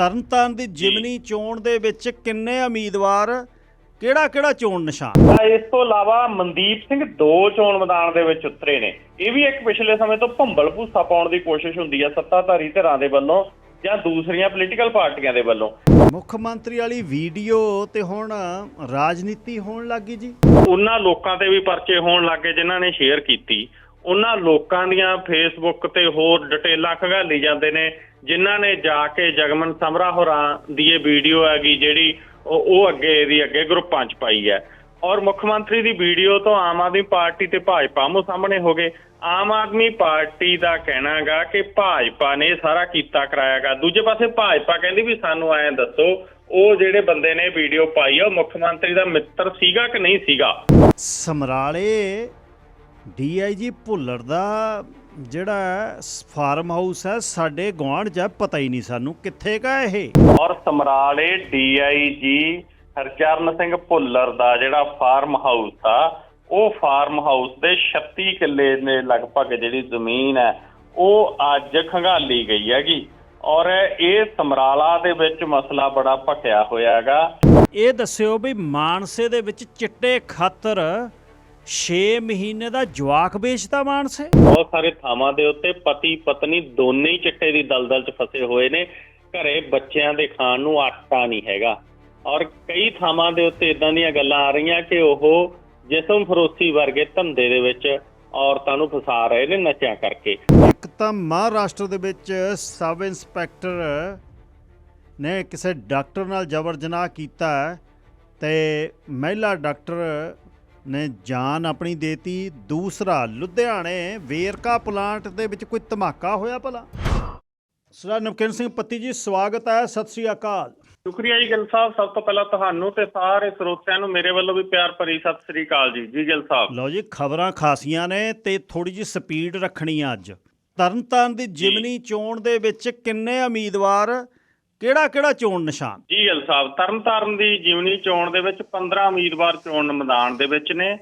ਤਰਨਤਾਰਨ ਦੀ ਜਿਮਨੀ ਚੋਣ ਦੇ ਵਿੱਚ ਕਿੰਨੇ ਉਮੀਦਵਾਰ ਕਿਹੜਾ ਕਿਹੜਾ ਚੋਣ ਨਿਸ਼ਾਨ? ਤਾਂ ਇਸ ਤੋਂ ਇਲਾਵਾ ਮਨਦੀਪ ਸਿੰਘ ਦੋ ਚੋਣ ਮੈਦਾਨ ਦੇ ਵਿੱਚ ਉਤਰੇ ਨੇ। ਇਹ ਵੀ ਇੱਕ ਪਿਛਲੇ ਸਮੇਂ ਤੋਂ ਭੰਬਲ ਭੂਸਾ ਪਾਉਣ ਦੀ ਕੋਸ਼ਿਸ਼ ਹੁੰਦੀ ਹੈ ਸੱਤਾਧਾਰੀ ਧਿਰਾਂ ਦੇ ਵੱਲੋਂ ਜਾਂ ਦੂਸਰੀਆਂ ਪੋਲੀਟੀਕਲ ਪਾਰਟੀਆਂ ਦੇ ਵੱਲੋਂ। ਮੁੱਖ ਮੰਤਰੀ ਵਾਲੀ ਵੀਡੀਓ ਤੇ ਹੁਣ ਰਾਜਨੀਤੀ ਹੋਣ ਲੱਗੀ ਜੀ। ਉਹਨਾਂ ਲੋਕਾਂ ਤੇ ਵੀ ਪਰਚੇ ਹੋਣ ਲੱਗੇ ਜਿਨ੍ਹਾਂ ਨੇ ਸ਼ੇਅਰ ਕੀਤੀ। ਉਹਨਾਂ ਲੋਕਾਂ ਦੀਆਂ ਫੇਸਬੁੱਕ ਤੇ ਹੋਰ ਡਿਟੇਲਾਂ ਖਗਾਲੀ ਜਾਂਦੇ ਨੇ, ਜਿਨ੍ਹਾਂ ਨੇ ਜਾ ਕੇ ਜਗਮਨ ਸਮਰਾ ਹੋਰਾਂ ਦੀ ਇਹ ਵੀਡੀਓ ਹੈਗੀ ਜਿਹੜੀ ਉਹ ਅੱਗੇ ਇਹਦੀ ਅੱਗੇ ਗਰੁੱਪਾਂ 'ਚ ਪਾਈ ਹੈ। ਔਰ ਮੁੱਖ ਮੰਤਰੀ ਦੀ ਵੀਡੀਓ ਤੋਂ ਆਮ ਆਦਮੀ ਪਾਰਟੀ ਤੇ ਭਾਜਪਾ ਮੋ ਸਾਹਮਣੇ ਹੋ ਗਏ। ਆਮ ਆਦਮੀ ਪਾਰਟੀ ਦਾ ਕਹਿਣਾ ਕਹਿਣਾਗਾ ਕਿ ਭਾਜਪਾ ਨੇ ਸਾਰਾ ਕੀਤਾ ਕਰਾਇਆਗਾ ਦੂਜੇ ਪਾਸੇ ਭਾਜਪਾ ਕਹਿੰਦੀ ਵੀ ਸਾਨੂੰ ਐਂ ਦੱਸੋ, ਉਹ ਜਿਹੜੇ ਬੰਦੇ ਨੇ ਵੀਡੀਓ ਪਾਈ ਆ, ਉਹ ਮੁੱਖ ਮੰਤਰੀ ਦਾ ਮਿੱਤਰ ਸੀਗਾ ਕਿ ਨਹੀਂ ਸੀਗਾ? ਸਮਰਾਲੇ ਡੀਆਈਜੀ ਭੁੱਲਰ ਦਾ ਜਿਹੜਾ ਫਾਰਮ ਹਾਊਸ ਹੈ ਸਾਡੇ ਗੁਆਂਢ 'ਚ ਪਤਾ ਹੀ ਨਹੀਂ ਸਾਨੂੰ ਕਿੱਥੇ ਕਾ ਇਹ। ਔਰ ਸਮਰਾਲੇ ਡੀਆਈਜੀ ਹਰਚਰਨ ਸਿੰਘ ਭੁੱਲਰ ਦਾ ਜਿਹੜਾ ਫਾਰਮ ਹਾਊਸ ਆ ਉਹ ਫਾਰਮ ਹਾਊਸ ਦੇ 36 ਕਿੱਲੇ ਦੇ ਲਗਭਗ ਜਿਹੜੀ ਜ਼ਮੀਨ ਹੈ ਉਹ ਅੱਜ ਖੰਗਾਲੀ ਗਈ ਹੈਗੀ। ਔਰ ਇਹ ਸਮਰਾਲਾ ਦੇ ਵਿੱਚ ਮਸਲਾ ਬੜਾ ਭਖਿਆ ਹੋਇਆ ਹੈਗਾ। ਇਹ ਦੱਸਿਓ ਵੀ ਮਾਨਸੇ ਦੇ ਵਿੱਚ ਚਿੱਟੇ ਖਾਤਰ 6 ਮਹੀਨੇ ਦਾ ਜਵਾਕ ਵੇਚਦਾ ਮਾਨਸੇ। ਬਹੁਤ ਸਾਰੇ ਥਾਵਾਂ ਦੇ ਉੱਤੇ ਪਤੀ ਪਤਨੀ ਦੋਨੇ ਹੀ ਚਿੱਟੇ ਦੀ ਦਲਦਲ 'ਚ ਫਸੇ ਹੋਏ ਨੇ। ਘਰੇ ਬੱਚਿਆਂ ਦੇ ਖਾਣ ਨੂੰ ਆਟਾ ਨਹੀਂ ਹੈਗਾ। ਔਰ ਕਈ ਥਾਵਾਂ ਦੇ ਉੱਤੇ ਇਦਾਂ ਦੀਆਂ ਗੱਲਾਂ ਆ ਰਹੀਆਂ ਕਿ ਉਹ ਜਿਸਮ ਫਰੋਸੀ ਵਰਗੇ ਧੰਦੇ ਦੇ ਵਿੱਚ ਔਰਤਾਂ ਨੂੰ ਫਸਾ ਰਹੇ ਨੇ ਨਸ਼ਿਆਂ ਕਰਕੇ। ਇੱਕ ਤਾਂ ਮਹਾਰਾਸ਼ਟਰ ਦੇ ਵਿੱਚ ਸਬ ਇੰਸਪੈਕਟਰ ਨੇ ਕਿਸੇ ਡਾਕਟਰ ਨਾਲ ਜ਼ਬਰ ਜਨਾਹ ਕੀਤਾ ਤੇ ਮਹਿਲਾ ਡਾਕਟਰ ਨੇ ਜਾਨ ਆਪਣੀ ਦੇਤੀ। ਦੂਸਰਾ ਲੁਧਿਆਣੇ ਵੇਰਕਾ ਪਲਾਂਟ ਦੇ ਵਿੱਚ ਕੋਈ ਧਮਾਕਾ ਹੋਇਆ ਭਲਾ? ਸਰਦਾਰ ਨਵਕਿਰਨ ਸਿੰਘ ਪੱਤੀ ਜੀ ਸਵਾਗਤ ਹੈ ਸਤਿ ਸ੍ਰੀ ਅਕਾਲ। ਸ਼ੁਕਰੀਆ ਜੀ ਗਿੱਲ ਸਾਹਿਬ ਸਭ ਤੋਂ ਪਹਿਲਾਂ ਤੁਹਾਨੂੰ ਤੇ ਸਾਰੇ ਸਰੋਤਿਆਂ ਨੂੰ ਮੇਰੇ ਵੱਲੋਂ ਵੀ ਪਿਆਰ ਭਰੀ ਸਤਿ ਸ੍ਰੀ ਅਕਾਲ ਜੀ। ਜੀ ਗਿੱਲ ਸਾਹਿਬ। ਲਓ ਜੀ ਖਬਰਾਂ ਖਾਸੀਆਂ ਨੇ ਤੇ ਥੋੜੀ ਜੀ ਸਪੀਡ ਰੱਖਣੀ ਆ ਅੱਜ। ਤਰਨਤਾਰਨ ਦੀ ਜਿਮਨੀ ਚੋਣ ਦੇ ਵਿੱਚ ਕਿੰਨੇ ਉਮੀਦਵਾਰ ਕਿਹੜਾ ਕਿਹੜਾ ਚੋਣ ਨਿਸ਼ਾਨ? ਜੀ ਗਿੱਲ ਸਾਹਿਬ, ਤਰਨਤਾਰਨ ਦੀ ਜੀਵਨੀ ਚੋਣ ਦੇ ਵਿੱਚ 15 ਉਮੀਦਵਾਰ ਚੋਣ ਮੈਦਾਨ ਦੇ ਵਿੱਚ ਨੇ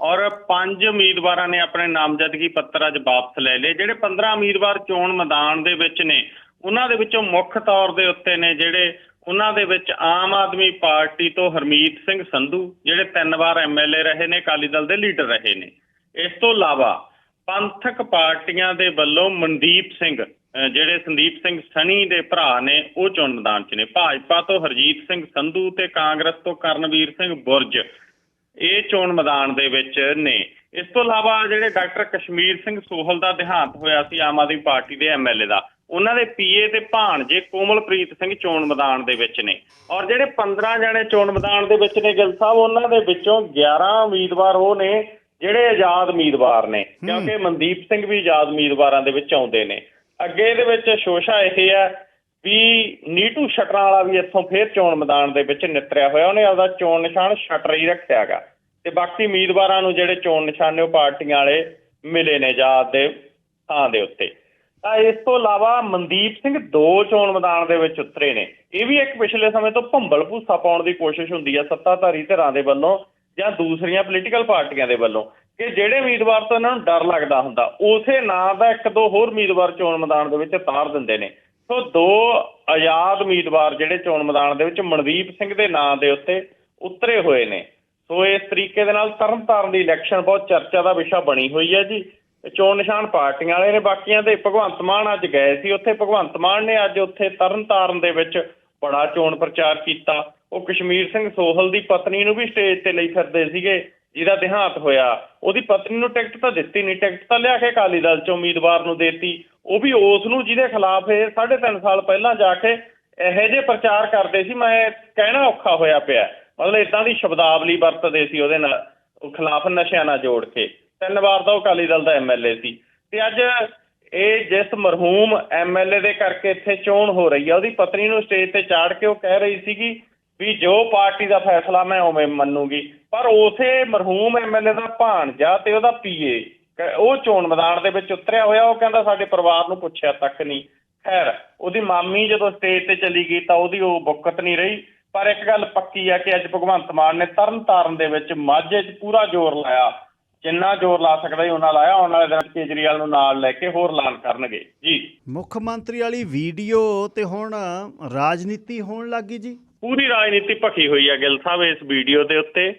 ਔਰ ਪੰਜ ਉਮੀਦਵਾਰਾਂ ਨੇ ਆਪਣੇ ਨਾਮਜ਼ਦਗੀ ਪੱਤਰ ਅੱਜ ਵਾਪਸ ਲੈ ਲਏ। ਜਿਹੜੇ 15 ਉਮੀਦਵਾਰ ਚੋਣ ਮੈਦਾਨ ਦੇ ਵਿੱਚ ਨੇ, ਉਹਨਾਂ ਦੇ ਵਿੱਚੋਂ ਮੁੱਖ ਤੌਰ ਦੇ ਉੱਤੇ ਨੇ ਜਿਹੜੇ ਉਹਨਾਂ ਦੇ ਵਿੱਚ ਆਮ ਆਦਮੀ ਪਾਰਟੀ ਤੋਂ ਹਰਮੀਤ ਸਿੰਘ ਸੰਧੂ, ਜਿਹੜੇ ਤਿੰਨ ਵਾਰ ਐਮਐਲਏ ਰਹੇ ਨੇ, ਅਕਾਲੀ ਦਲ ਦੇ ਲੀਡਰ ਰਹੇ ਨੇ। ਇਸ ਤੋਂ ਇਲਾਵਾ ਪੰਥਕ ਪਾਰਟੀਆਂ ਦੇ ਵੱਲੋਂ ਮਨਦੀਪ ਸਿੰਘ ਜਿਹੜੇ ਸੰਦੀਪ ਸਿੰਘ ਸਣੀ ਦੇ ਭਰਾ ਨੇ ਉਹ ਚੋਣ ਮੈਦਾਨ 'ਚ ਨੇ। ਭਾਜਪਾ ਤੋਂ ਹਰਜੀਤ ਸਿੰਘ ਸੰਧੂ ਤੇ ਕਾਂਗਰਸ ਤੋਂ ਕਰਨਵੀਰ ਸਿੰਘ ਬੁਰਜ ਇਹ ਚੋਣ ਮੈਦਾਨ ਦੇ ਵਿੱਚ ਨੇ। ਇਸ ਤੋਂ ਇਲਾਵਾ ਜਿਹੜੇ ਡਾਕਟਰ ਕਸ਼ਮੀਰ ਸਿੰਘ ਸੋਹਲ ਦਾ ਦੇਹਾਂਤ ਹੋਇਆ ਸੀ ਆਮ ਆਦਮੀ ਪਾਰਟੀ ਦੇ ਐਮਐਲਏ ਦਾ ਉਹਨਾਂ ਦੇ ਪੀਏ ਤੇ ਭਾਣਜੇ ਕੋਮਲਪ੍ਰੀਤ ਸਿੰਘ ਚੋਣ ਮੈਦਾਨ ਦੇ ਵਿੱਚ ਨੇ। ਔਰ ਜਿਹੜੇ 15 ਜਣੇ ਚੋਣ ਮੈਦਾਨ ਦੇ ਵਿੱਚ ਨੇ ਗਿਲ ਸਾਹਿਬ ਉਹਨਾਂ ਦੇ ਵਿੱਚੋਂ 11 ਉਮੀਦਵਾਰ ਉਹ ਨੇ ਜਿਹੜੇ ਆਜ਼ਾਦ ਉਮੀਦਵਾਰ ਨੇ। ਕਿਉਂਕਿ ਮਨਦੀਪ ਸਿੰਘ ਵੀ ਆਜ਼ਾਦ ਉਮੀਦਵਾਰਾਂ ਦੇ ਵਿੱਚ ਆਉਂਦੇ ਨੇ। ਅੱਗੇ ਇਹਦੇ ਵਿੱਚ ਸ਼ੋਸ਼ਾ ਇਹ ਹੈ ਵੀ ਨੀਟੂ ਸ਼ਟਰਾਂ ਵਾਲਾ ਵੀ ਇੱਥੋਂ ਫੇਰ ਚੋਣ ਮੈਦਾਨ ਦੇ ਵਿੱਚ ਨਿਤਰਿਆ ਹੋਇਆ, ਉਹਨੇ ਆਪਦਾ ਚੋਣ ਨਿਸ਼ਾਨ ਸ਼ਟਰ ਹੀ ਰੱਖਿਆਗਾ ਤੇ ਬਾਕੀ ਉਮੀਦਵਾਰਾਂ ਨੂੰ ਜਿਹੜੇ ਚੋਣ ਨਿਸ਼ਾਨ ਨੇ ਉਹ ਪਾਰਟੀਆਂ ਵਾਲੇ ਮਿਲੇ ਨੇ ਜਾਤ ਦੇ ਥਾਂ ਦੇ ਉੱਤੇ। ਤਾਂ ਇਸ ਤੋਂ ਇਲਾਵਾ ਮਨਦੀਪ ਸਿੰਘ ਦੋ ਚੋਣ ਮੈਦਾਨ ਦੇ ਵਿੱਚ ਉਤਰੇ ਨੇ। ਇਹ ਵੀ ਇੱਕ ਪਿਛਲੇ ਸਮੇਂ ਤੋਂ ਭੰਬਲ ਭੂਸਾ ਪਾਉਣ ਦੀ ਕੋਸ਼ਿਸ਼ ਹੁੰਦੀ ਹੈ ਸੱਤਾਧਾਰੀ ਧਿਰਾਂ ਦੇ ਵੱਲੋਂ ਜਾਂ ਦੂਸਰੀਆਂ ਪੋਲੀਟੀਕਲ ਪਾਰਟੀਆਂ ਦੇ ਵੱਲੋਂ। ਕਿ ਜਿਹੜੇ ਉਮੀਦਵਾਰ ਤੋਂ ਇਹਨਾਂ ਨੂੰ ਡਰ ਲੱਗਦਾ ਹੁੰਦਾ, ਉਸੇ ਨਾਂ ਦਾ ਇੱਕ ਦੋ ਹੋਰ ਉਮੀਦਵਾਰ ਚੋਣ ਮੈਦਾਨ ਦੇ ਵਿੱਚ ਤਾਰ ਦਿੰਦੇ ਨੇ। ਸੋ ਦੋ ਆਜ਼ਾਦ ਉਮੀਦਵਾਰ ਜਿਹੜੇ ਚੋਣ ਮੈਦਾਨ ਦੇ ਵਿੱਚ ਮਨਦੀਪ ਸਿੰਘ ਦੇ ਨਾਂ ਦੇ ਉੱਤੇ ਉਤਰੇ ਹੋਏ ਨੇ। ਸੋ ਇਸ ਤਰੀਕੇ ਦੇ ਨਾਲ ਤਰਨਤਾਰਨ ਦੀ ਇਲੈਕਸ਼ਨ ਬਹੁਤ ਚਰਚਾ ਦਾ ਵਿਸ਼ਾ ਬਣੀ ਹੋਈ ਹੈ ਜੀ। ਚੋਣ ਨਿਸ਼ਾਨ ਪਾਰਟੀਆਂ ਵਾਲੇ ਨੇ ਬਾਕੀਆਂ ਦੇ, ਭਗਵੰਤ ਮਾਨ ਅੱਜ ਗਏ ਸੀ ਉੱਥੇ। ਭਗਵੰਤ ਮਾਨ ਨੇ ਅੱਜ ਉੱਥੇ ਤਰਨਤਾਰਨ ਦੇ ਵਿੱਚ ਬੜਾ ਚੋਣ ਪ੍ਰਚਾਰ ਕੀਤਾ। ਉਹ ਕਸ਼ਮੀਰ ਸਿੰਘ ਸੋਹਲ ਦੀ ਪਤਨੀ ਨੂੰ ਵੀ ਸਟੇਜ ਤੇ ਲਈ ਫਿਰਦੇ ਸੀਗੇ। ਜਿਹਦਾ ਦੇਹਾਂਤ ਹੋਇਆ। ਉਹਦੀ ਪਤਨੀ ਨੂੰ ਟਿਕਟ ਤਾਂ ਦਿੱਤੀ ਨਹੀਂ ਟਿਕਟ ਤਾਂ ਲਿਆ ਕੇ ਅਕਾਲੀ ਦਲ ਚ ਉਮੀਦਵਾਰ ਨੂੰ ਦੇਤੀ। ਉਹ ਵੀ ਉਸ ਨੂੰ ਜਿਹਦੇ ਖਿਲਾਫ ਇਹ 3.5 ਸਾਲ ਪਹਿਲਾਂ ਜਾ ਕੇ ਇਹੋ ਜਿਹੇ ਪ੍ਰਚਾਰ ਕਰਦੇ ਸੀ, ਮੈਂ ਕਹਿਣਾ ਔਖਾ ਹੋਇਆ ਪਿਆ। ਮਤਲਬ ਇਦਾਂ ਦੀ ਸ਼ਬਦਾਵਲੀ ਵਰਤਦੇ ਸੀ ਉਹਦੇ ਨਾਲ, ਉਹ ਖਿਲਾਫ ਨਸ਼ਿਆਂ ਨਾਲ ਜੋੜ ਕੇ। ਤਿੰਨ ਵਾਰ ਦਾ ਉਹ ਅਕਾਲੀ ਦਲ ਦਾ ਐਮਐਲਏ ਸੀ। ਤੇ ਅੱਜ ਇਹ ਜਿਸ ਮਰਹੂਮ ਐਮਐਲਏ ਦੇ ਕਰਕੇ ਇੱਥੇ ਚੋਣ ਹੋ ਰਹੀ ਆ, ਉਹਦੀ ਪਤਨੀ ਨੂੰ ਸਟੇਜ ਤੇ ਚਾੜ ਕੇ ਉਹ ਕਹਿ ਰਹੀ ਸੀਗੀ ਵੀ ਜੋ ਪਾਰਟੀ ਦਾ ਫੈਸਲਾ ਮੈਂ ਉਵੇਂ ਮੰਨੂਗੀ। ਪਰ ਉਥੇ ਮਰਹੂਮ ਐਮਐਲਏ ਦਾ ਭਾਣਜਾ ਤੇ ਉਹਦਾ ਪੀਏ ਉਹ ਚੋਣ ਮੈਦਾਨ ਦੇ ਵਿੱਚ ਉਤਰਿਆ ਹੋਇਆ, ਉਹ ਕਹਿੰਦਾ ਸਾਡੇ ਪਰਿਵਾਰ ਨੂੰ ਪੁੱਛਿਆ ਤੱਕ ਨਹੀਂ। ਖੈਰ, ਉਹਦੀ ਮਾਮੀ ਜਦੋਂ ਸਟੇਜ ਤੇ ਚਲੀ ਗਈ ਤਾਂ ਉਹਦੀ ਉਹ ਬੁੱਕਤ ਨਹੀਂ ਰਹੀ। ਪਰ ਇੱਕ ਗੱਲ ਪੱਕੀ ਆ ਕਿ ਅੱਜ ਭਗਵੰਤ ਮਾਨ ਨੇ ਤਰਨ ਤਾਰਨ ਦੇ ਵਿੱਚ ਮਾਝੇ 'ਚ ਪੂਰਾ ਜ਼ੋਰ ਲਾਇਆ। ਜਿੰਨਾ ਜ਼ੋਰ ਲਾ ਸਕਦਾ ਸੀ, ਉਹਨਾਂ ਲਾਇਆ। ਆਉਣ ਵਾਲੇ ਦਿਨਾਂ ਕੇਜਰੀਵਾਲ ਨੂੰ ਨਾਲ ਲੈ ਕੇ ਹੋਰ ਐਲਾਨ ਕਰਨਗੇ। ਜੀ। ਮੁੱਖ ਮੰਤਰੀ ਵਾਲੀ ਵੀਡੀਓ ਤੇ ਹੁਣ ਰਾਜਨੀਤੀ ਹੋਣ ਲੱਗੀ ਜੀ। ਪੂਰੀ ਰਾਜਨੀਤੀ ਭਖੀ ਹੋਈ ਹੈ ਗਿੱਲ ਸਾਹਿਬ ਇਸ ਵੀਡੀਓ ਦੇ ਉੱਤੇ।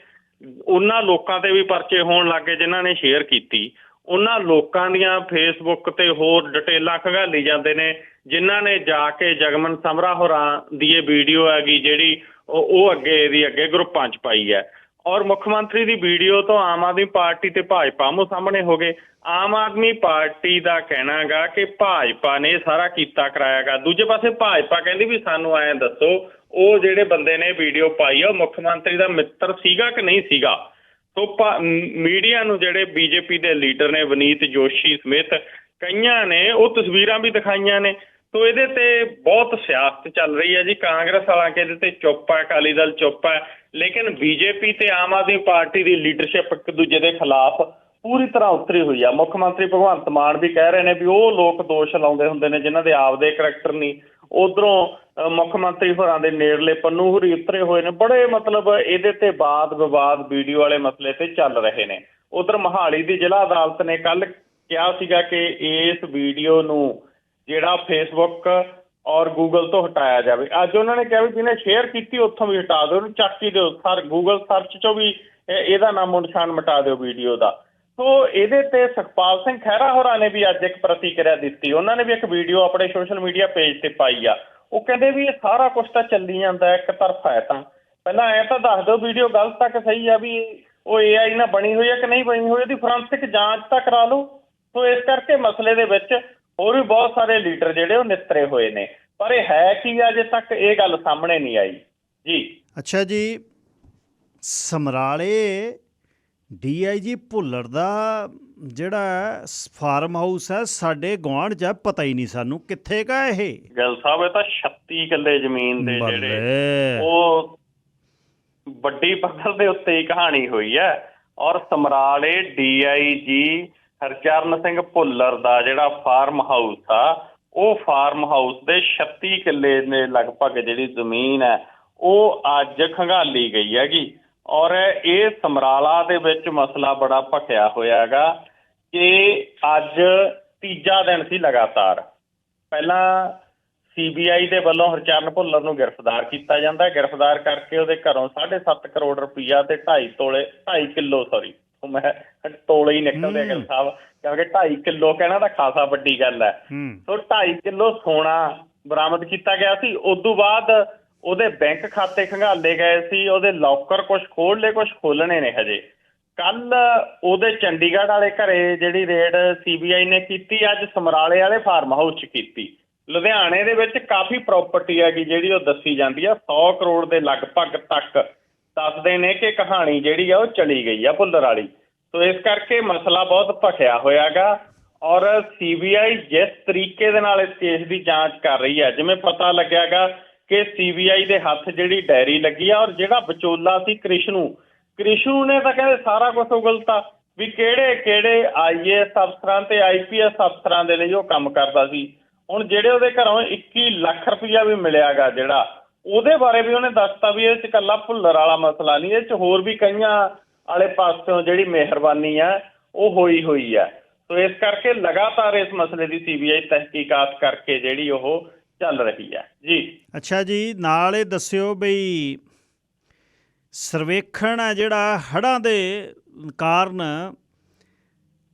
ਉਹਨਾਂ ਲੋਕਾਂ ਤੇ ਵੀ ਪਰਚੇ ਹੋਣ ਲੱਗੇ ਜਿਨ੍ਹਾਂ ਨੇ ਸ਼ੇਅਰ ਕੀਤੀ। ਉਹਨਾਂ ਲੋਕਾਂ ਦੀਆਂ ਫੇਸਬੁੱਕ ਤੇ ਹੋਰ ਡਿਟੇਲਾਂ ਖਗਾਲੀ ਜਾਂਦੇ ਨੇ, ਜਿਨ੍ਹਾਂ ਨੇ ਜਾ ਕੇ ਜਗਮਨ ਸਮਰਾ ਹੋਰਾਂ ਦੀ ਇਹ ਵੀਡੀਓ ਹੈਗੀ ਜਿਹੜੀ ਉਹ ਉਹ ਅੱਗੇ ਇਹਦੀ ਅੱਗੇ ਗਰੁੱਪਾਂ 'ਚ ਪਾਈ ਹੈ। ਔਰ ਮੁੱਖ ਮੰਤਰੀ ਦੀ ਵੀਡੀਓ ਤੋਂ ਆਮ ਆਦਮੀ ਪਾਰਟੀ ਤੇ ਭਾਜਪਾ ਮੋ ਸਾਹਮਣੇ ਹੋ ਗਏ। ਆਮ ਆਦਮੀ ਪਾਰਟੀ ਦਾ ਕਹਿਣਾਗਾ ਕਿ ਭਾਜਪਾ ਨੇ ਸਾਰਾ ਕੀਤਾ ਕਰਾਇਆਗਾ ਦੂਜੇ ਪਾਸੇ ਭਾਜਪਾ ਕਹਿੰਦੀ ਵੀ ਸਾਨੂੰ ਐਂ ਦੱਸੋ ਉਹ ਜਿਹੜੇ ਬੰਦੇ ਨੇ ਵੀਡੀਓ ਪਾਈ ਆ, ਉਹ ਮੁੱਖ ਮੰਤਰੀ ਦਾ ਮਿੱਤਰ ਸੀਗਾ ਕਿ ਨਹੀਂ ਸੀਗਾ? ਸੋ ਮੀਡੀਆ ਨੂੰ ਜਿਹੜੇ ਬੀਜੇਪੀ ਦੇ ਲੀਡਰ ਨੇ ਵਨੀਤ ਜੋਸ਼ੀ ਸਮੇਤ ਕਈਆਂ ਨੇ ਉਹ ਤਸਵੀਰਾਂ ਵੀ ਦਿਖਾਈਆਂ ਨੇ। ਸੋ ਇਹਦੇ ਤੇ ਬਹੁਤ ਸਿਆਸਤ ਚੱਲ ਰਹੀ ਹੈ ਜੀ। ਕਾਂਗਰਸ ਵਾਲਾ ਕਹਿੰਦੇ ਤੇ ਚੁੱਪ ਹੈ, ਅਕਾਲੀ ਦਲ ਚੁੱਪ ਹੈ, ਲੇਕਿਨ ਬੀਜੇਪੀ ਤੇ ਆਮ ਆਦਮੀ ਪਾਰਟੀ ਦੀ ਲੀਡਰਸ਼ਿਪ ਇੱਕ ਦੂਜੇ ਦੇ ਖਿਲਾਫ ਪੂਰੀ ਤਰ੍ਹਾਂ ਉਤਰੀ ਹੋਈ ਆ। ਮੁੱਖ ਮੰਤਰੀ ਭਗਵੰਤ ਮਾਨ ਵੀ ਕਹਿ ਰਹੇ ਨੇ ਵੀ ਉਹ ਲੋਕ ਦੋਸ਼ ਲਾਉਂਦੇ ਹੁੰਦੇ ਨੇ, ਜਿਨ੍ਹਾਂ ਦੇ ਆਪਦੇ ਕਰੈਕਟਰ ਨਹੀਂ। ਉਧਰੋਂ ਮੁੱਖ ਮੰਤਰੀ ਹੋਰਾਂ ਦੇ ਨੇੜਲੇ ਪੰਨੂ ਹੁਰੀ ਉਤਰੇ ਹੋਏ ਨੇ। ਬੜੇ ਮਤਲਬ ਇਹਦੇ ਤੇ ਬਾਦ ਵਿਵਾਦ ਵੀਡੀਓ ਵਾਲੇ ਮਸਲੇ ਤੇ ਚੱਲ ਰਹੇ ਨੇ। ਉਧਰ ਮਹਾਲੀ ਦੀ ਜ਼ਿਲ੍ਹਾ ਅਦਾਲਤ ਨੇ ਕੱਲ ਕਿਹਾ ਸੀਗਾ ਕਿ ਇਸ ਵੀਡੀਓ ਨੂੰ ਜਿਹੜਾ ਫੇਸਬੁੱਕ ਔਰ ਗੂਗਲ ਤੋਂ ਹਟਾਇਆ ਜਾਵੇ। ਅੱਜ ਉਹਨਾਂ ਨੇ ਕਿਹਾ ਵੀ ਜਿਹਨੇ ਸ਼ੇਅਰ ਕੀਤੀ ਉੱਥੋਂ ਵੀ ਹਟਾ ਦਿਓ, ਉਹਨੂੰ ਚੱਕ ਦਿਓ ਸਰ ਗੂਗਲ ਸਰਚ ਚੋਂ ਵੀ ਇਹਦਾ ਨਾਮੋ ਨਿਸ਼ਾਨ ਮਿਟਾ ਦਿਓ ਵੀਡੀਓ ਦਾ। ਸੋ ਇਹਦੇ ਤੇ ਸੁਖਪਾਲ ਸਿੰਘ ਖਹਿਰਾ ਹੋਰਾਂ ਨੇ ਵੀ ਅੱਜ ਇੱਕ ਪ੍ਰਤੀਕਿਰਿਆ ਦਿੱਤੀ। ਉਹਨਾਂ ਨੇ ਵੀ ਇੱਕ ਵੀਡੀਓ ਆਪਣੇ ਸੋਸ਼ਲ ਮੀਡੀਆ ਪੇਜ ਤੇ ਪਾਈ ਆ। ਉਹ ਕਹਿੰਦੇ ਵੀ ਇਹ ਸਾਰਾ ਕੁਝ ਤਾਂ ਚੱਲੀ ਜਾਂਦਾ, ਇੱਕ ਤਰਫਾ ਹੈ ਤਾਂ। ਪਹਿਲਾਂ ਐ ਤਾਂ ਦੱਸ ਦਿਓ ਵੀਡੀਓ ਗਲਤ ਤੱਕ ਸਹੀ ਆ ਵੀ ਉਹ ਏਆਈ ਨਾਲ ਬਣੀ ਹੋਈ ਆ ਕਿ ਨਹੀਂ ਬਣੀ ਹੋਈ, ਉਹਦੀ ਫੋਰੈਂਸਿਕ ਜਾਂਚ ਤਾਂ ਕਰਾ ਲਓ। ਸੋ ਇਸ ਕਰਕੇ ਮਸਲੇ ਦੇ ਵਿੱਚ ਹੋਰ ਵੀ ਬਹੁਤ ਸਾਰੇ ਲੀਡਰ ਜਿਹੜੇ ਉਹ ਨਿਸਤਰੇ ਹੋਏ ਨੇ। ਪਰ ਇਹ ਹੈ ਕੀ ਅਜੇ ਤੱਕ ਇਹ ਗੱਲ ਸਾਹਮਣੇ ਨਹੀਂ ਆਈ। ਜੀ। ਅੱਛਾ ਜੀ, ਸਮਰਾਲੇ ਡੀਆਈਜੀ ਭੁੱਲਰ ਦਾ ਜਿਹੜਾ ਫਾਰਮ ਹਾਊਸ ਹੈ ਸਾਡੇ ਗੁਆਂਢ 'ਚ ਪਤਾ ਹੀ ਨਹੀਂ ਸਾਨੂੰ ਕਿੱਥੇ ਕਾ ਇਹ। ਗੱਲ ਸਾਹਿਬ ਇਹ ਤਾਂ 36 ਕਿੱਲੇ ਜ਼ਮੀਨ ਦੇ ਜਿਹੜੇ ਉਹ ਵੱਡੀ ਪੱਧਰ ਦੇ ਉੱਤੇ ਹੀ ਕਹਾਣੀ ਹੋਈ ਹੈ। ਔਰ ਸਮਰਾਲੇ ਡੀਆਈਜੀ ਹਰਚਰਨ ਸਿੰਘ ਭੁੱਲਰ ਦਾ ਜਿਹੜਾ ਫਾਰਮ ਹਾਊਸ ਆ ਉਹ ਫਾਰਮ ਹਾਊਸ ਦੇ 36 ਕਿੱਲੇ ਨੇ ਲਗਭਗ ਜਿਹੜੀ ਜ਼ਮੀਨ ਹੈ ਉਹ ਅੱਜ ਖੰਗਾਲੀ ਗਈ ਹੈਗੀ। ਔਰ ਇਹ ਸਮਰਾਲਾ ਦੇ ਵਿੱਚ ਮਸਲਾ ਬੜਾ ਭਖਿਆ ਹੋਇਆ ਹੈਗਾ ਕਿ ਅੱਜ ਤੀਜਾ ਦਿਨ ਸੀ ਲਗਾਤਾਰ। ਪਹਿਲਾਂ ਸੀਬੀਆਈ ਦੇ ਵੱਲੋਂ ਹਰਚਰਨ ਭੁੱਲਰ ਨੂੰ ਗ੍ਰਿਫਤਾਰ ਕੀਤਾ ਜਾਂਦਾ। ਹੈ ਗ੍ਰਿਫਤਾਰ ਕਰਕੇ ਉਹਦੇ ਘਰੋਂ 7.5 ਕਰੋੜ ਰੁਪਈਆ ਤੇ 2.5 ਤੋਲੇ 2.5 ਕਿਲੋ ਸੌਰੀ ਮੈਂ ਤੋਲੇ ਹੀ ਨਿਕਲਦੇ ਗਿਲ ਸਾਹਿਬ ਕਿਉਂਕਿ 2.5 ਕਿਲੋ ਕਹਿਣਾ ਤਾਂ ਖਾਸਾ ਵੱਡੀ ਗੱਲ ਹੈ। ਹੂੰ। ਸੋ 2.5 ਕਿਲੋ ਸੋਨਾ ਬਰਾਮਦ ਕੀਤਾ ਗਿਆ ਸੀ। ਉਸ ਤੋਂ ਬਾਅਦ ਉਹਦੇ ਬੈਂਕ ਖਾਤੇ ਖੰਗਾਲੇ ਗਏ ਸੀ, ਉਹਦੇ ਲੋਕਰ ਕੁਝ ਖੋਲ ਲਏ ਕੁਝ ਖੋਲਣੇ ਨੇ ਹਜੇ। ਕੱਲ ਉਹਦੇ ਚੰਡੀਗੜ੍ਹ ਵਾਲੇ ਘਰੇ ਜਿਹੜੀ ਰੇਡ ਸੀਬੀਆਈ ਨੇ ਕੀਤੀ, ਅੱਜ ਸਮਰਾਲੇ ਵਾਲੇ ਫਾਰਮ ਹਾਊਸ 'ਚ ਕੀਤੀ। ਲੁਧਿਆਣੇ ਦੇ ਵਿੱਚ ਕਾਫੀ ਪ੍ਰਾਪਰਟੀ ਹੈਗੀ ਜਿਹੜੀ ਉਹ ਦੱਸੀ ਜਾਂਦੀ ਆ 100 ਕਰੋੜ ਦੇ ਲਗਭਗ ਤੱਕ। ਦੱਸਦੇ ਨੇ ਕਿ ਕਹਾਣੀ ਜਿਹੜੀ ਆ, ਉਹ ਚਲੀ ਗਈ ਆ ਭੁੱਲਰ ਵਾਲੀ। ਸੋ ਇਸ ਕਰਕੇ ਮਸਲਾ ਬਹੁਤ ਭਖਿਆ ਹੋਇਆਗਾ ਔਰ ਸੀਬੀਆਈ ਜਿਸ ਤਰੀਕੇ ਦੇ ਨਾਲ ਇਸ ਕੇਸ ਦੀ ਜਾਂਚ ਕਰ ਰਹੀ ਹੈ ਜਿਵੇਂ ਪਤਾ ਲੱਗਿਆਗਾ ਕਿ ਸੀਬੀਆਈ ਦੇ ਹੱਥ ਜਿਹੜੀ ਡਾਇਰੀ ਲੱਗੀ ਆ ਔਰ ਜਿਹੜਾ ਵਿਚੋਲਾ ਸੀ ਕ੍ਰਿਸ਼ਨੂ ਕ੍ਰਿਸ਼ਨੂ ਨੇ ਤਾਂ ਕਹਿੰਦੇ ਸਾਰਾ ਕੁਝ ਉਗਲਤਾ ਵੀ ਕਿਹੜੇ ਕਿਹੜੇ ਆਈਏਐਸ ਅਫਸਰਾਂ ਤੇ ਆਈਪੀਐਸ ਅਫਸਰਾਂ ਦੇ ਲਈ ਉਹ ਕੰਮ ਕਰਦਾ ਸੀ। ਹੁਣ ਜਿਹੜੇ ਉਹਦੇ ਘਰੋਂ 21 ਲੱਖ ਰੁਪਇਆ ਵੀ ਮਿਲਿਆਗਾ ਜਿਹੜਾ, ਉਹਦੇ ਬਾਰੇ ਵੀ ਉਹਨੇ ਦੱਸਤਾ ਵੀ ਇਹ ਚ ਇਕੱਲਾ ਭੁੱਲਰ ਵਾਲਾ ਮਸਲਾ ਨਹੀਂ, ਇਹ ਚ ਹੋਰ ਵੀ ਕਈਆਂ ਵਾਲੇ ਪਾਸਿਓਂ ਜਿਹੜੀ ਮਿਹਰਬਾਨੀ ਆ, ਉਹ ਹੋਈ ਹੋਈ ਆ। ਸੋ ਇਸ ਕਰਕੇ ਲਗਾਤਾਰ ਇਸ ਮਸਲੇ ਦੀ ਸੀਬੀਆਈ ਤਹਿਕੀਕਾਤ ਕਰਕੇ ਜਿਹੜੀ ਉਹ ਚੱਲ ਰਹੀ ਹੈ। ਜੀ। ਅੱਛਾ ਜੀ ਨਾਲ ਇਹ ਦੱਸਿਓ ਬਈ ਸਰਵੇਖਣ ਹੈ ਜਿਹੜਾ ਹੜ੍ਹਾਂ ਦੇ ਕਾਰਨ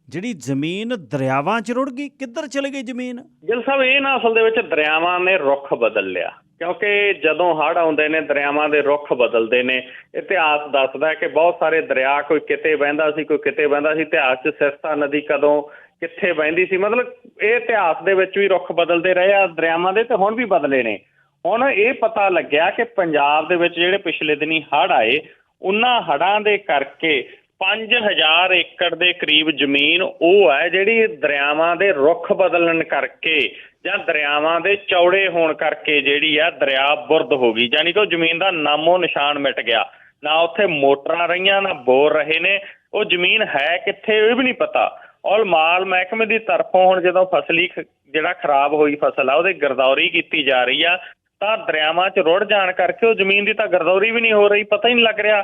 ਜਿਹੜੀ ਜ਼ਮੀਨ ਦਰਿਆਵਾਂ 'ਚ ਰੁੜ ਗਈ ਕਿੱਧਰ ਚਲੀ ਗਈ ਜ਼ਮੀਨ? ਗਿਲ ਸਾਹਿਬ ਇਹ ਨਾ ਅਸਲ ਦੇ ਵਿੱਚ ਦਰਿਆਵਾਂ ਨੇ ਰੁੱਖ ਬਦਲ ਲਿਆ। ਕਿਉਂਕਿ ਜਦੋਂ ਹੜ੍ਹ ਆਉਂਦੇ ਨੇ ਦਰਿਆਵਾਂ ਦੇ ਰੁੱਖ ਬਦਲਦੇ ਨੇ। ਇਤਿਹਾਸ ਦੱਸਦਾ ਹੈ ਕਿ ਬਹੁਤ ਸਾਰੇ ਦਰਿਆ ਕੋਈ ਕਿਤੇ ਵਹਿੰਦਾ ਸੀ ਕੋਈ ਕਿਤੇ ਵਹਿੰਦਾ ਸੀ। ਇਤਿਹਾਸ 'ਚ ਸਿਰਸਾ ਨਦੀ ਕਦੋਂ ਕਿੱਥੇ ਵਹਿੰਦੀ ਸੀ। ਮਤਲਬ ਇਹ ਇਤਿਹਾਸ ਦੇ ਵਿੱਚ ਵੀ ਰੁੱਖ ਬਦਲਦੇ ਰਹੇ ਆ, ਦਰਿਆਵਾਂ ਦੇ ਤੇ ਹੁਣ ਵੀ ਬਦਲੇ ਨੇ। ਹੁਣ ਇਹ ਪਤਾ ਲੱਗਿਆ ਕਿ ਪੰਜਾਬ ਦੇ ਵਿੱਚ ਜਿਹੜੇ ਪਿਛਲੇ ਦਿਨੀ ਹੜ੍ਹ ਆਏ, ਉਹਨਾਂ ਹੜ੍ਹਾਂ ਦੇ ਕਰਕੇ 5000 ਏਕੜ ਦੇ ਕਰੀਬ ਜ਼ਮੀਨ ਉਹ ਹੈ ਜਿਹੜੀ ਦਰਿਆਵਾਂ ਦੇ ਰੁੱਖ ਬਦਲਣ ਕਰਕੇ ਜਾਂ ਦਰਿਆਵਾਂ ਦੇ ਚੌੜੇ ਹੋਣ ਕਰਕੇ ਜਿਹੜੀ ਆ ਦਰਿਆ ਬੁਰਦ ਹੋ ਗਈ। ਯਾਨੀ ਕਿ ਉਹ ਜ਼ਮੀਨ ਦਾ ਨਾਮੋ ਨਿਸ਼ਾਨ ਮਿਟ ਗਿਆ। ਨਾ ਉੱਥੇ ਮੋਟਰਾਂ ਰਹੀਆਂ, ਨਾ ਬੋਰ ਰਹੇ ਨੇ। ਉਹ ਜ਼ਮੀਨ ਹੈ ਕਿੱਥੇ ਇਹ ਵੀ ਨਹੀਂ ਪਤਾ। ਔਰ ਮਾਲ ਮਹਿਕਮੇ ਦੀ ਤਰਫੋਂ ਹੁਣ ਜਦੋਂ ਫਸਲੀ ਜਿਹੜਾ ਖਰਾਬ ਹੋਈ ਫਸਲ ਆ, ਉਹਦੇ ਗਰਦੌਰੀ ਕੀਤੀ ਜਾ ਰਹੀ ਆ, ਤਾਂ ਦਰਿਆਵਾਂ 'ਚ ਰੁੜ ਜਾਣ ਕਰਕੇ ਉਹ ਜ਼ਮੀਨ ਦੀ ਤਾਂ ਗਰਦੌਰੀ ਵੀ ਨਹੀਂ ਹੋ ਰਹੀ, ਪਤਾ ਹੀ ਨਹੀਂ ਲੱਗ ਰਿਹਾ।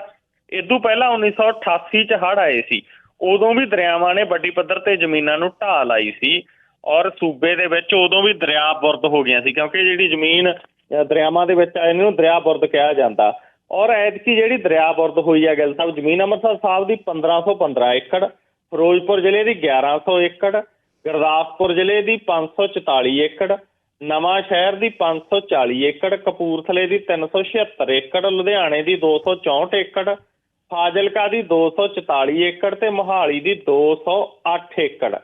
ਇਦੋਂ ਪਹਿਲਾਂ 1988 ਚ ਹੜ੍ਹ ਆਏ ਸੀ। ਉਦੋਂ ਵੀ ਦਰਿਆਵਾਂ ਨੇ ਵੱਡੀ ਪੱਧਰ ਤੇ ਜ਼ਮੀਨਾਂ ਨੂੰ ਢਾਹ ਲਾਈ ਸੀ ਔਰ ਸੂਬੇ ਦੇ ਵਿੱਚ ਉਦੋਂ ਵੀ ਦਰਿਆ ਬੁਰਦ ਹੋ ਗਿਆ ਸੀ, ਕਿਉਂਕਿ ਜਿਹੜੀ ਜ਼ਮੀਨ ਦਰਿਆਵਾਂ ਦੇ ਵਿੱਚ ਆਏ ਨੂੰ ਦਰਿਆ ਬੁਰਦ ਕਿਹਾ ਜਾਂਦਾ। ਔਰ ਐਤਕੀ ਜਿਹੜੀ ਦਰਿਆ ਬੁਰਦ ਹੋਈ ਹੈ ਗਿੱਲ ਸਾਹਿਬ, ਜ਼ਮੀਨ ਅੰਮ੍ਰਿਤਸਰ ਸਾਹਿਬ ਦੀ 1515 ਏਕੜ ਫਿਰੋਜ਼ਪੁਰ ਜ਼ਿਲ੍ਹੇ ਦੀ 1100 ਏਕੜ, ਗੁਰਦਾਸਪੁਰ ਜ਼ਿਲ੍ਹੇ ਦੀ 544 ਏਕੜ, ਨਵਾਂ ਸ਼ਹਿਰ ਦੀ 540 ਏਕੜ, ਕਪੂਰਥਲੇ ਦੀ 376 ਏਕੜ, ਲੁਧਿਆਣੇ ਦੀ 264 ਏਕੜ, ਫਾਜ਼ਿਲਕਾ ਦੀ 244 ਏਕੜ ਤੇ ਮੋਹਾਲੀ ਦੀ 208 ਏਕੜ।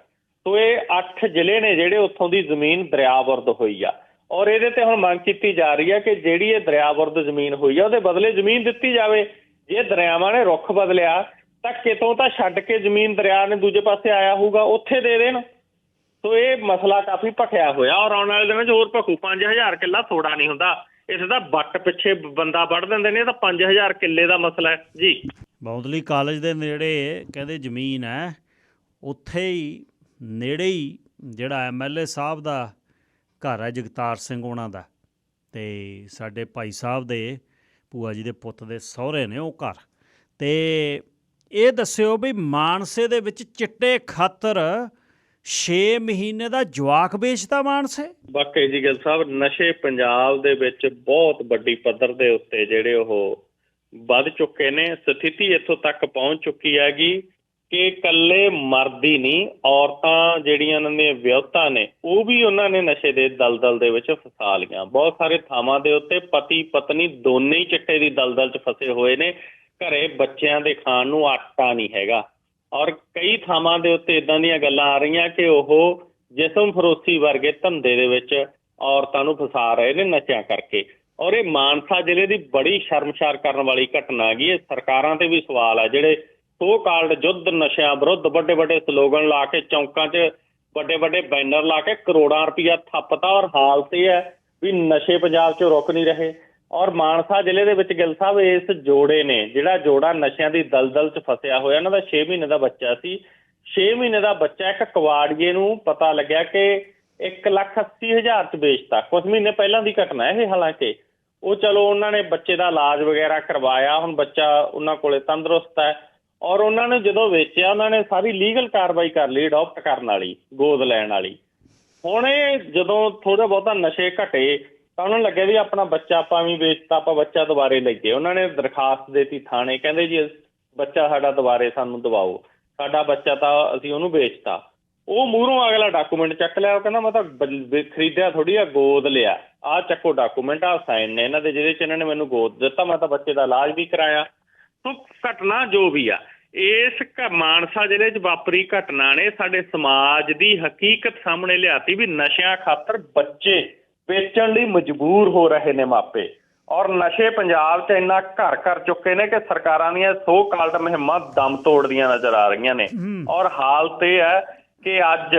ਸੋ ਇਹ 8 ਜ਼ਿਲ੍ਹੇ ਨੇ ਜਿਹੜੇ ਉੱਥੋਂ ਦੀ ਜ਼ਮੀਨ ਦਰਿਆਵਰਦ ਹੋਈ ਆ। ਔਰ ਇਹਦੇ ਤੇ ਹੁਣ ਮੰਗ ਕੀਤੀ ਜਾ ਰਹੀ ਹੈ ਕਿ ਜਿਹੜੀ ਇਹ ਦਰਿਆਵਰਦ ਜ਼ਮੀਨ ਹੋਈ ਆ, ਉਹਦੇ ਬਦਲੇ ਜ਼ਮੀਨ ਦਿੱਤੀ ਜਾਵੇ। ਜੇ ਦਰਿਆਵਾਂ ਨੇ ਰੁੱਖ ਬਦਲਿਆ ਤਾਂ ਕਿਤੋਂ ਤਾਂ ਛੱਡ ਕੇ ਜ਼ਮੀਨ ਦਰਿਆ ਨੇ ਦੂਜੇ ਪਾਸੇ ਆਇਆ ਹੋਊਗਾ, ਉੱਥੇ ਦੇ ਦੇਣ। ਸੋ ਇਹ ਮਸਲਾ ਕਾਫੀ ਭਖਿਆ ਹੋਇਆ ਔਰ ਆਉਣ ਵਾਲੇ ਦਿਨਾਂ 'ਚ ਹੋਰ ਭਖੂ। 5000 ਕਿੱਲਾ ਥੋੜਾ ਨਹੀਂ ਹੁੰਦਾ। ਇਸ ਦਾ ਬੱਟ ਪਿੱਛੇ ਬੰਦਾ ਵੜ ਦਿੰਦੇ ਨੇ, ਇਹ ਤਾਂ 5000 ਕਿੱਲੇ ਦਾ ਮਸਲਾ ਹੈ। ਜੀ। ਬੌਂਦਲੀ ਕਾਲਜ ਦੇ ਨੇੜੇ ਕਹਿੰਦੇ ਜ਼ਮੀਨ ਹੈ। ਉੱਥੇ ਹੀ ਨੇੜੇ ਹੀ ਜਿਹੜਾ ਐਮਐਲਏ ਸਾਹਿਬ ਦਾ ਘਰ ਹੈ, ਜਗਤਾਰ ਸਿੰਘ ਉਹਨਾਂ ਦਾ। ਤੇ ਸਾਡੇ ਭਾਈ ਸਾਹਿਬ ਦੇ ਭੂਆ ਜੀ ਦੇ ਪੁੱਤ ਦੇ ਸਹੁਰੇ ਨੇ ਉਹ ਘਰ। ਤੇ ਇਹ ਦੱਸਿਓ ਵੀ ਮਾਨਸੇ ਦੇ ਵਿੱਚ ਚਿੱਟੇ ਖਾਤਰ 6 ਮਹੀਨੇ ਦਾ ਜਵਾਕ ਵੇਚਦਾ ਮਾਨਸੇ? ਵਾਕਈ ਜੀ ਗਿੱਲ ਸਾਹਿਬ, ਨਸ਼ੇ ਪੰਜਾਬ ਦੇ ਵਿੱਚ ਬਹੁਤ ਵੱਡੀ ਪੱਧਰ ਦੇ ਉੱਤੇ ਜਿਹੜੇ ਉਹ ਵੱਧ ਚੁੱਕੇ ਨੇ, ਸਥਿਤੀ ਇੱਥੋਂ ਤੱਕ ਪਹੁੰਚ ਚੁੱਕੀ ਹੈਗੀ ਕਿ ਇਕੱਲੇ ਮਰਦ ਨਹੀਂ, ਔਰਤਾਂ ਜਿਹੜੀਆਂ ਉਹਨਾਂ ਦੀਆਂ ਵਿਆਹਤਾਂ ਨੇ, ਉਹ ਵੀ ਉਹਨਾਂ ਨੇ ਨਸ਼ੇ ਦੇ ਦਲਦਲ ਦੇ ਵਿੱਚ ਫਸਾ ਲੀਆਂ ਬਹੁਤ ਸਾਰੇ ਥਾਵਾਂ ਦੇ ਉੱਤੇ ਪਤੀ ਪਤਨੀ ਦੋਨੇ ਹੀ ਚਿੱਟੇ ਦੀ ਦਲਦਲ 'ਚ ਫਸੇ ਹੋਏ ਨੇ। ਘਰੇ ਬੱਚਿਆਂ ਦੇ ਖਾਣ ਨੂੰ ਆਟਾ ਨਹੀਂ ਹੈਗਾ। ਔਰ ਕਈ ਥਾਵਾਂ ਦੇ ਉੱਤੇ ਇਦਾਂ ਦੀਆਂ ਗੱਲਾਂ ਆ ਰਹੀਆਂ ਕਿ ਉਹ ਜਿਸਮ ਫਰੋਸੀ ਵਰਗੇ ਧੰਦੇ ਦੇ ਵਿੱਚ ਔਰਤਾਂ ਨੂੰ ਫਸਾ ਰਹੇ ਨੇ ਨਸ਼ਿਆਂ ਕਰਕੇ। ਔਰ ਇਹ ਮਾਨਸਾ ਜ਼ਿਲ੍ਹੇ ਦੀ ਬੜੀ ਸ਼ਰਮਸ਼ਾਰ ਕਰਨ ਵਾਲੀ ਘਟਨਾ ਹੈਗੀ ਇਹ ਸਰਕਾਰਾਂ ਤੇ ਵੀ ਸਵਾਲ ਹੈ ਜਿਹੜੇ ਸੋ ਕਾਲਡ ਯੁੱਧ ਨਸ਼ਿਆਂ ਵਿਰੁੱਧ ਵੱਡੇ ਵੱਡੇ ਸਲੋਗਨ ਲਾ ਕੇ, ਚੌਂਕਾਂ 'ਚ ਵੱਡੇ ਵੱਡੇ ਬੈਨਰ ਲਾ ਕੇ ਕਰੋੜਾਂ ਰੁਪਇਆ ਥੱਪਤਾ। ਔਰ ਹਾਲਤ ਇਹ ਹੈ ਵੀ ਨਸ਼ੇ ਪੰਜਾਬ 'ਚ ਰੁਕ ਨਹੀਂ ਰਹੇ। ਔਰ ਮਾਨਸਾ ਜ਼ਿਲ੍ਹੇ ਦੇ ਵਿੱਚ ਗਿੱਲ ਸਾਹਿਬ, ਇਸ ਜੋੜੇ ਨੇ, ਜਿਹੜਾ ਜੋੜਾ ਨਸ਼ਿਆਂ ਦੀ ਦਲਦਲ 'ਚ ਫਸਿਆ ਹੋਇਆ, ਇਹਨਾਂ ਦਾ 6 ਮਹੀਨੇ ਦਾ ਬੱਚਾ ਸੀ। 6 ਮਹੀਨੇ ਦਾ ਬੱਚਾ, ਇੱਕ ਕਵਾੜੀਏ ਨੂੰ ਪਤਾ ਲੱਗਿਆ ਕਿ 1 ਲੱਖ 80 ਹਜ਼ਾਰ 'ਚ ਵੇਚਤਾ ਕੁਝ ਮਹੀਨੇ ਪਹਿਲਾਂ ਦੀ ਘਟਨਾ ਇਹ, ਹਾਲਾਂਕਿ। ਉਹ ਚਲੋ ਉਹਨਾਂ ਨੇ ਬੱਚੇ ਦਾ ਇਲਾਜ ਵਗੈਰਾ ਕਰਵਾਇਆ, ਹੁਣ ਬੱਚਾ ਉਹਨਾਂ ਕੋਲੇ ਤੰਦਰੁਸਤ ਹੈ। ਔਰ ਉਹਨਾਂ ਨੇ ਜਦੋਂ ਵੇਚਿਆ, ਉਹਨਾਂ ਨੇ ਸਾਰੀ ਲੀਗਲ ਕਾਰਵਾਈ ਕਰ ਲਈ, ਅਡਾਪਟ ਕਰਨ ਵਾਲੀ, ਗੋਦ ਲੈਣ ਵਾਲੀ। ਹੁਣ ਇਹ ਜਦੋਂ ਥੋੜਾ ਬਹੁਤਾ ਨਸ਼ੇ ਘਟੇ ਤਾਂ ਉਹਨਾਂ ਨੂੰ ਲੱਗਿਆ ਵੀ ਆਪਣਾ ਬੱਚਾ ਆਪਾਂ ਵੀ ਵੇਚਤਾ ਆਪਾਂ ਬੱਚਾ ਦੁਬਾਰੇ ਲਈਏ। ਉਹਨਾਂ ਨੇ ਦਰਖਾਸਤ ਦੇਤੀ ਥਾਣੇ, ਕਹਿੰਦੇ ਜੀ ਬੱਚਾ ਸਾਡਾ ਦੁਬਾਰੇ ਸਾਨੂੰ ਦਿਵਾਓ। ਸਾਡਾ ਬੱਚਾ ਤਾਂ ਅਸੀਂ ਉਹਨੂੰ ਵੇਚਤਾ। ਉਹ ਮੂਹਰੋਂ ਅਗਲਾ ਡਾਕੂਮੈਂਟ ਚੱਕ ਲਿਆ, ਉਹ ਕਹਿੰਦਾ ਮੈਂ ਤਾਂ ਖਰੀਦਿਆ ਥੋੜੀ ਆ, ਗੋਦ ਲਿਆ। ਆਹ ਚੱਕੋ ਡਾਕੂਮੈਂਟ ਆ ਸਾਈਨ ਨੇ ਇਹਨਾਂ ਦੇ, ਜਿਹਦੇ ਚ ਇਹਨਾਂ ਨੇ ਮੈਨੂੰ ਗੋਦ ਦਿੱਤਾ, ਮੈਂ ਤਾਂ ਬੱਚੇ ਦਾ ਇਲਾਜ ਵੀ ਕਰਾਇਆ। ਸੋ ਘਟਨਾ ਜੋ ਵੀ ਆ, ਇਸ ਮਾਨਸਾ ਜ਼ਿਲ੍ਹੇ 'ਚ ਵਾਪਰੀ ਘਟਨਾ ਨੇ ਸਾਡੇ ਸਮਾਜ ਦੀ ਹਕੀਕਤ ਸਾਹਮਣੇ ਲਿਆਤੀ ਵੀ ਨਸ਼ਿਆਂ ਖਾਤਰ ਬੱਚੇ ਵੇਚਣ ਲਈ ਮਜਬੂਰ ਹੋ ਰਹੇ ਨੇ ਮਾਪੇ। ਔਰ ਨਸ਼ੇ ਪੰਜਾਬ 'ਚ ਇੰਨਾ ਘਰ ਕਰ ਚੁੱਕੇ ਨੇ ਕਿ ਸਰਕਾਰਾਂ ਦੀਆਂ ਸੋ ਕਾਲਡ ਮੁਹਿੰਮਾਂ ਦਮ ਤੋੜਦੀਆਂ ਨਜ਼ਰ ਆ ਰਹੀਆਂ ਨੇ। ਔਰ ਹਾਲਤ ਇਹ ਹੈ ਕਿ ਅੱਜ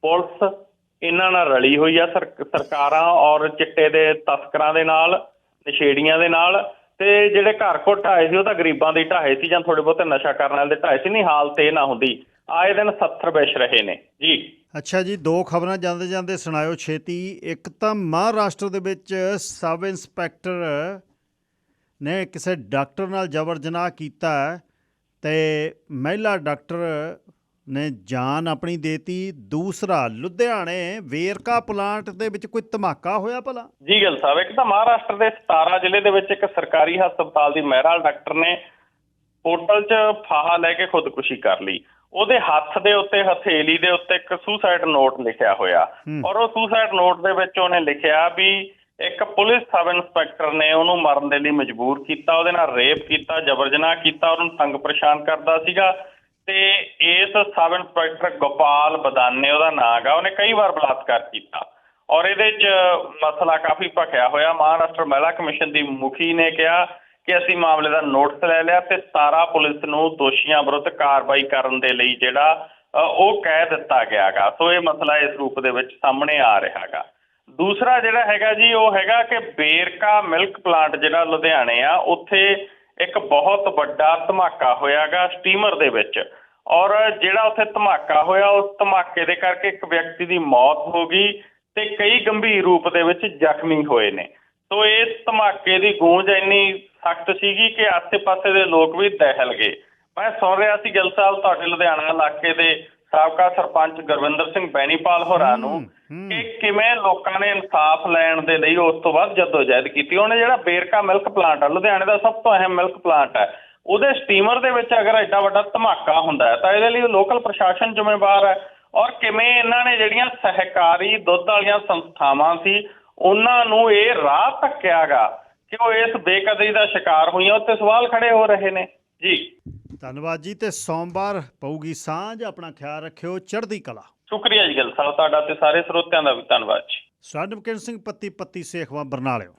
ਪੁਲਿਸ ਇਹਨਾਂ ਨਾਲ ਰਲੀ ਹੋਈ ਆ ਸਰ- ਸਰਕਾਰਾਂ ਔਰ ਚਿੱਟੇ ਦੇ ਤਸਕਰਾਂ ਦੇ ਨਾਲ ਨਸ਼ੇੜੀਆਂ ਦੇ ਨਾਲ। ਤੇ ਜਿਹੜੇ ਘਰ ਕੋ ਢਾਏ ਸੀ ਉਹ ਤਾਂ ਗਰੀਬਾਂ ਦੇ ਢਾਏ ਸੀ ਜਾਂ ਥੋੜੇ ਬਹੁਤੇ ਨਸ਼ਾ ਕਰਨ ਵਾਲੇ ਦੇ ਢਾਏ ਸੀ ਨਹੀਂ ਹਾਲਤ ਇਹ ਨਾ ਹੁੰਦੀ। ਆਏ ਦਿਨ 70 ਵਿਛ ਰਹੇ ਨੇ। ਜੀ। ਅੱਛਾ ਜੀ ਦੋ ਖਬਰਾਂ ਜਾਂਦੇ ਜਾਂਦੇ ਸੁਣਾਇਓ ਛੇਤੀ। ਇੱਕ ਤਾਂ ਮਹਾਰਾਸ਼ਟਰ ਦੇ ਵਿੱਚ ਸਬ ਇੰਸਪੈਕਟਰ ਨੇ ਕਿਸੇ ਡਾਕਟਰ ਨਾਲ ਜ਼ਬਰ ਜਨਾਹ ਕੀਤਾ ਤੇ ਮਹਿਲਾ ਡਾਕਟਰ ਨੇ ਜਾਨ ਆਪਣੀ ਦੇਤੀ। ਦੂਸਰਾ ਲੁਧਿਆਣੇ ਵੇਰਕਾ ਪਲਾਂਟ ਦੇ ਵਿੱਚ ਕੋਈ ਧਮਾਕਾ ਹੋਇਆ ਭਲਾ? ਜੀ ਗੱਲ ਸਾਹਿਬ ਇੱਕ ਤਾਂ ਮਹਾਰਾਸ਼ਟਰ ਦੇ 17 ਜ਼ਿਲ੍ਹੇ ਦੇ ਵਿੱਚ ਇੱਕ ਸਰਕਾਰੀ ਹਸਪਤਾਲ ਦੀ ਮਹਿਰਾ ਡਾਕਟਰ ਨੇ ਹੋਟਲ 'ਚ ਫਾਹਾ ਲੈ ਕੇ ਖੁਦਕੁਸ਼ੀ ਕਰ ਲਈ। ਉਹਦੇ ਹੱਥ ਦੇ ਉੱਤੇ ਹਥੇਲੀ ਦੇ ਉੱਤੇ ਇੱਕ ਸੁਸਾਈਡ ਨੋਟ ਲਿਖਿਆ ਹੋਇਆ। ਔਰ ਉਹ ਸੁਸਾਈਡ ਨੋਟ ਦੇ ਵਿੱਚ ਉਹਨੇ ਲਿਖਿਆ ਵੀ ਇੱਕ ਪੁਲਿਸ ਸਬ ਇੰਸਪੈਕਟਰ ਨੇ ਉਹਨੂੰ ਮਰਨ ਦੇ ਲਈ ਮਜਬੂਰ ਕੀਤਾ ਉਹਦੇ ਨਾਲ ਰੇਪ ਕੀਤਾ ਜਬਰ ਜਨਾਹ ਕੀਤਾ ਉਹਨੂੰ ਤੰਗ ਪਰੇਸ਼ਾਨ ਕਰਦਾ ਸੀਗਾ। ਤੇ ਇਸ ਸਬ ਇੰਸਪੈਕਟਰ ਗੋਪਾਲ ਬਦਾਨੇ ਉਹਦਾ ਨਾਂ ਗਾ ਉਹਨੇ ਕਈ ਵਾਰ ਬਲਾਤਕਾਰ ਕੀਤਾ। ਔਰ ਇਹਦੇ 'ਚ ਮਸਲਾ ਕਾਫੀ ਭਖਿਆ ਹੋਇਆ। ਮਹਾਰਾਸ਼ਟਰ ਮਹਿਲਾ ਕਮਿਸ਼ਨ ਦੀ ਮੁਖੀ ਨੇ ਕਿਹਾ ਕਿ ਅਸੀਂ ਮਾਮਲੇ ਦਾ ਨੋਟਿਸ ਲੈ ਲਿਆ ਤੇ ਸਾਰਾ ਪੁਲਿਸ ਨੂੰ ਦੋਸ਼ੀਆਂ ਵਿਰੁੱਧ ਕਾਰਵਾਈ ਕਰਨ ਦੇ ਲਈ ਜਿਹੜਾ ਉਹ ਕਹਿ ਦਿੱਤਾ ਗਿਆਗਾ। ਸੋ ਇਹ ਮਸਲਾ ਇਸ ਰੂਪ ਦੇ ਵਿੱਚ ਸਾਹਮਣੇ ਆ ਰਿਹਾਗਾ। ਦੂਸਰਾ ਜਿਹੜਾ ਹੈਗਾ ਜੀ, ਉਹ ਹੈਗਾ ਕਿ ਬੇਰਕਾ ਮਿਲਕ ਪਲਾਂਟ ਜਿਹੜਾ ਲੁਧਿਆਣੇ ਆ, ਉੱਥੇ ਇੱਕ ਬਹੁਤ ਵੱਡਾ ਧਮਾਕਾ ਹੋਇਆਗਾ ਸਟੀਮਰ ਦੇ ਵਿੱਚ। ਔਰ ਜਿਹੜਾ ਉੱਥੇ ਧਮਾਕਾ ਹੋਇਆ, ਉਸ ਧਮਾਕੇ ਦੇ ਕਰਕੇ ਇੱਕ ਵਿਅਕਤੀ ਦੀ ਮੌਤ ਹੋ ਗਈ ਤੇ ਕਈ ਗੰਭੀਰ ਰੂਪ ਦੇ ਵਿੱਚ ਜ਼ਖਮੀ ਹੋਏ ਨੇ। ਸੋ ਇਸ ਧਮਾਕੇ ਦੀ ਗੂੰਜ ਇੰਨੀ ਸਖਤ ਸੀਗੀ ਕਿ ਆਸ-ਪਾਸੇ ਦੇ ਲੋਕ ਵੀ ਦਹਿਲ ਗਏ। ਮੈਂ ਸੁਣ ਰਿਹਾ ਸੀ ਗਿੱਲ ਸਾਹਿਬ ਤੁਹਾਡੇ ਲੁਧਿਆਣਾ ਇਲਾਕੇ ਦੇ ਸਾਬਕਾ ਸਰਪੰਚ ਗੁਰਵਿੰਦਰ ਸਿੰਘ ਬੈਣੀਪਾਲ ਹੋਰਾਂ ਨੂੰ। ਕਿ ਕਿਵੇਂ ਲੋਕਾਂ ਨੇ ਇਨਸਾਫ ਲੈਣ ਦੇ ਲਈ ਉਸ ਤੋਂ ਬਾਅਦ ਜਦੋਜਹਿਦ ਕੀਤੀ। ਉਹਨੇ ਜਿਹੜਾ ਬੇਰਕਾ ਮਿਲਕ ਪਲਾਂਟ ਆ ਲੁਧਿਆਣੇ ਦਾ ਸਭ ਤੋਂ ਅਹਿਮ ਮਿਲਕ ਪਲਾਂਟ ਹੈ ਉਹਦੇ ਸਟੀਮਰ ਦੇ ਵਿੱਚ ਅਗਰ ਐਡਾ ਵੱਡਾ ਧਮਾਕਾ ਹੁੰਦਾ ਹੈ ਤਾਂ ਇਹਦੇ ਲਈ ਲੋਕਲ ਪ੍ਰਸ਼ਾਸਨ ਜ਼ਿੰਮੇਵਾਰ ਹੈ। ਔਰ ਕਿਵੇਂ ਇਹਨਾਂ ਨੇ ਜਿਹੜੀਆਂ ਸਹਿਕਾਰੀ ਦੁੱਧ ਵਾਲੀਆਂ ਸੰਸਥਾਵਾਂ ਸੀ ਉਹਨਾਂ ਨੂੰ ਇਹ ਰਾਹ ਧੱਕਿਆਗਾ ਕਿ ਉਹ ਇਸ ਬੇਕਦਰੀ ਦਾ ਸ਼ਿਕਾਰ ਹੋਈਆਂ ਉੱਤੇ ਸਵਾਲ ਖੜੇ ਹੋ ਰਹੇ ਨੇ। ਜੀ। ਧੰਨਵਾਦ ਜੀ ਤੇ ਸੋਮਵਾਰ ਪਊਗੀ ਸਾਂਝ ਆਪਣਾ ਖਿਆਲ ਰੱਖਿਓ ਚੜ੍ਹਦੀ ਕਲਾ। ਸ਼ੁਕਰੀਆ ਜੀ ਗਿੱਲ ਸਾਹਿਬ ਤੁਹਾਡਾ ਤੇ ਸਾਰੇ ਸਰੋਤਿਆਂ ਦਾ ਵੀ ਧੰਨਵਾਦ ਜੀ। ਸਰਨਵਕਿਰਨ ਸਿੰਘ ਪੱਤੀ ਪੱਤੀ ਸੇਖਵਾ ਬਰਨਾਲਿਓ।